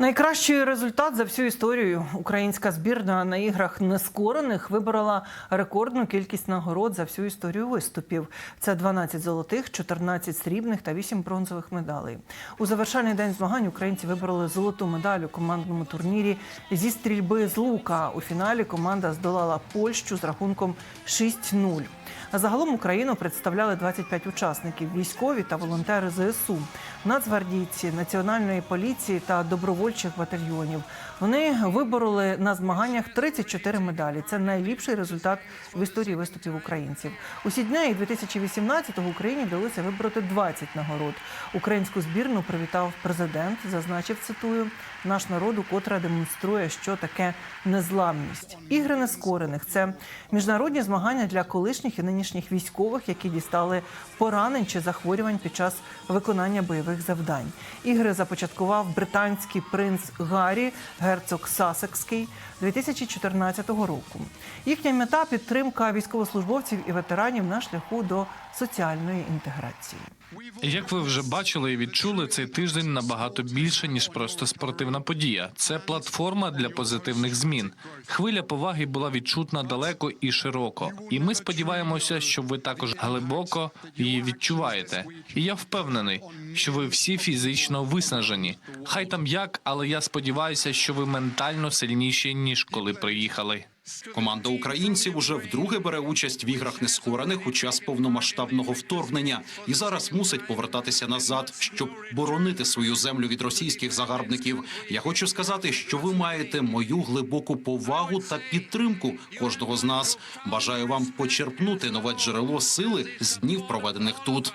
Найкращий результат за всю історію українська збірна на іграх нескорених виборола рекордну кількість нагород за всю історію виступів. Це 12 золотих, 14 срібних та 8 бронзових медалей. У завершальний день змагань українці вибороли золоту медаль у командному турнірі зі стрільби з лука. У фіналі команда здолала Польщу з рахунком 6-0. А загалом Україну представляли 25 учасників: військові та волонтери ЗСУ, нацгвардійці, національної поліції та добровольчих батальйонів. Вони вибороли на змаганнях 34 медалі. Це найліпший результат в історії виступів українців. У Сіднеї 2018-го Україні вдалося вибороти 20 нагород. Українську збірну привітав президент. Зазначив цитую наш народ, котра демонструє, що таке незламність. Ігри нескорених це міжнародні змагання для колишніх і нинішніх військових, які дістали поранень чи захворювань під час виконання бойових завдань. Ігри започаткував британський принц Гаррі, герцог Сасекський 2014 року. Їхня мета підтримка військовослужбовців і ветеранів на шляху до соціальної інтеграції. Як ви вже бачили і відчули, цей тиждень набагато більше ніж просто спортивна подія. Це платформа для позитивних змін. Хвиля поваги була відчутна далеко і широко. І ми сподіваємося, що ви також глибоко її відчуваєте. І я впевнений, що ви всі фізично виснажені. Хай там як, але я сподіваюся, що ви ментально сильніші ніж коли приїхали. Команда українців уже вдруге бере участь в іграх нескорених у час повномасштабного вторгнення і зараз мусить повертатися назад, щоб боронити свою землю від російських загарбників. Я хочу сказати, що ви маєте мою глибоку повагу та підтримку кожного з нас. Бажаю вам почерпнути нове джерело сили з днів, проведених тут.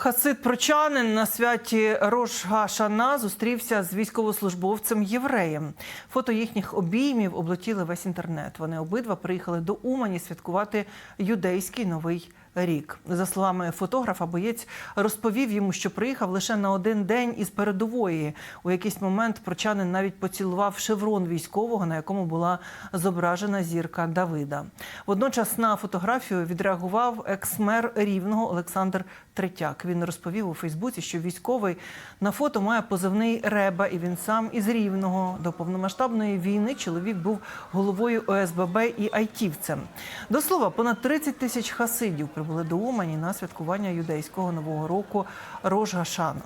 Хасид Прочанин на святі Рош Гашана зустрівся з військовослужбовцем євреєм. Фото їхніх обіймів облетіли весь інтернет. Вони обидва приїхали до Умані святкувати юдейський новий рік. За словами фотографа, боєць розповів йому, що приїхав лише на один день із передової. У якийсь момент прочанин навіть поцілував шеврон військового, на якому була зображена зірка Давида. Водночас на фотографію відреагував екс-мер рівного Олександр Третяк. Він розповів у Фейсбуці, що військовий на фото має позивний Реба, і він сам із рівного. До повномасштабної війни чоловік був головою ОСББ і айтівцем. До слова, понад 30 тисяч хасидів прибули до Умані на святкування юдейського нового року Рож Гашана.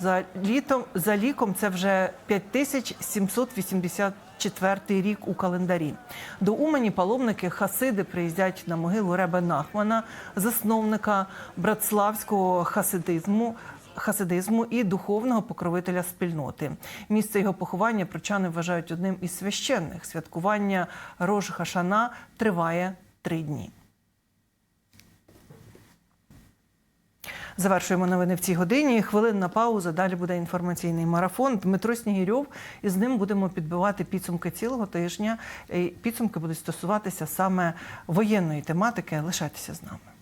За літом за ліком це вже 5784 рік у календарі. До Умані паломники хасиди приїздять на могилу Ребе Нахмана, засновника братславського хасидизму. Хасидизму і духовного покровителя спільноти. Місце його поховання прочани вважають одним із священних. Святкування Рож Хашана триває три дні. Завершуємо новини в цій годині. Хвилинна пауза. Далі буде інформаційний марафон. Дмитро Снігірьов. І з ним будемо підбивати підсумки цілого тижня. Підсумки будуть стосуватися саме воєнної тематики. Лишайтеся з нами.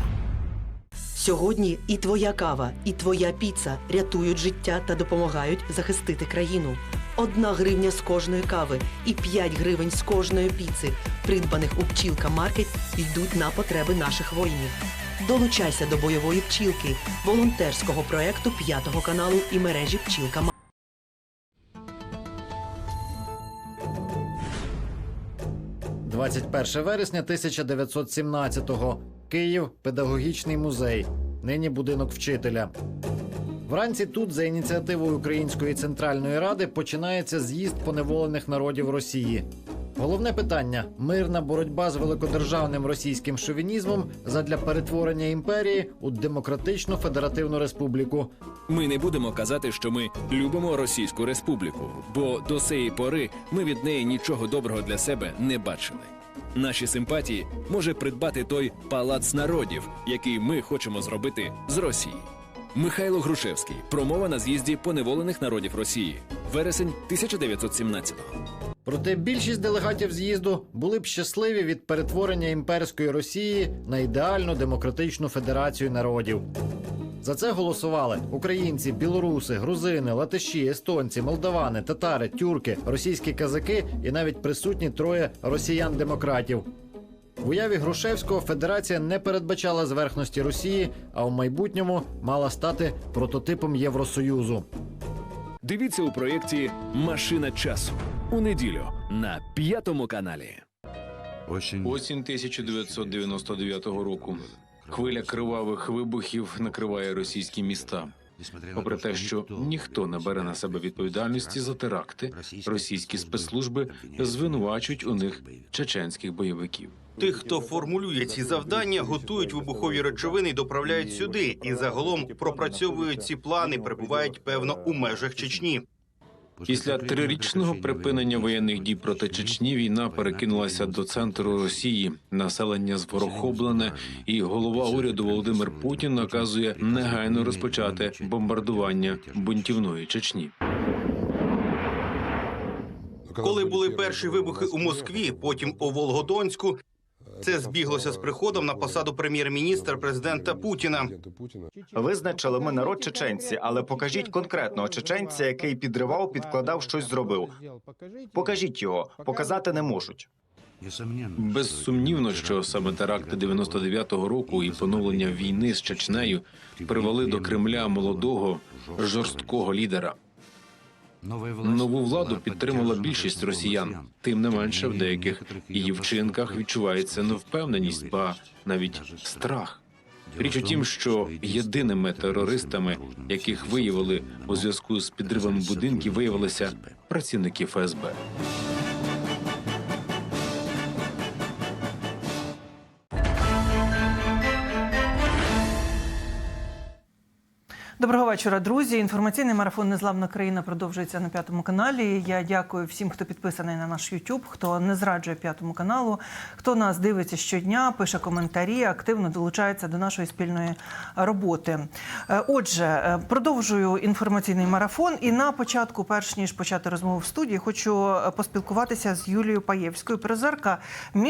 Сьогодні і твоя кава, і твоя піца рятують життя та допомагають захистити країну. Одна гривня з кожної кави і 5 гривень з кожної піци, придбаних у пчілка маркет, йдуть на потреби наших воїнів. Долучайся до бойової пчілки, волонтерського проекту п'ятого каналу і мережі Пчілка Маркет. – 21 вересня 1917-го. Київ, педагогічний музей. Нині будинок вчителя. Вранці тут, за ініціативою Української центральної ради, починається з'їзд поневолених народів Росії. Головне питання мирна боротьба з великодержавним російським шовінізмом задля перетворення імперії у демократичну федеративну республіку. Ми не будемо казати, що ми любимо Російську Республіку, бо до сеї пори ми від неї нічого доброго для себе не бачили. Наші симпатії може придбати той палац народів, який ми хочемо зробити з Росії. Михайло Грушевський. Промова на з'їзді поневолених народів Росії. Вересень 1917-го. Проте більшість делегатів з'їзду були б щасливі від перетворення імперської Росії на ідеальну демократичну федерацію народів. За це голосували українці, білоруси, грузини, латиші, естонці, молдавани, татари, тюрки, російські казаки і навіть присутні троє росіян-демократів. В уяві Грушевського федерація не передбачала зверхності Росії, а в майбутньому мала стати прототипом Євросоюзу. Дивіться у проєкті Машина часу у неділю на п'ятому каналі. Осінь Осінь 1999 року. Хвиля кривавих вибухів накриває російські міста. Попри те, що ніхто не бере на себе відповідальності за теракти, російські спецслужби звинувачують у них чеченських бойовиків. Тих, хто формулює ці завдання, готують вибухові речовини і доправляють сюди, і загалом пропрацьовують ці плани, перебувають певно у межах Чечні. Після трирічного припинення воєнних дій проти Чечні війна перекинулася до центру Росії. Населення зворохоблене, і голова уряду Володимир Путін наказує негайно розпочати бомбардування бунтівної Чечні. Коли були перші вибухи у Москві, потім у Волгодонську, це збіглося з приходом на посаду прем'єр-міністра президента Путіна. Визначили ми народ чеченці, але покажіть конкретного чеченця, який підривав, підкладав, щось зробив. Покажіть його, показати не можуть. Безсумнівно, що саме теракти 99-го року і поновлення війни з Чечнею привели до Кремля молодого жорсткого лідера. Нову владу підтримала більшість росіян. Тим не менше, в деяких її вчинках відчувається невпевненість, ба навіть страх. Річ у тім, що єдиними терористами, яких виявили у зв'язку з підривом будинків, виявилися працівники ФСБ. Доброго вечора, друзі. Інформаційний марафон Незламна країна продовжується на п'ятому каналі. Я дякую всім, хто підписаний на наш YouTube, хто не зраджує п'ятому каналу, хто нас дивиться щодня, пише коментарі, активно долучається до нашої спільної роботи. Е, Отже, е, продовжую інформаційний марафон. І на початку, перш ніж почати розмову в студії, хочу е, поспілкуватися з Юлією Паєвською, призерка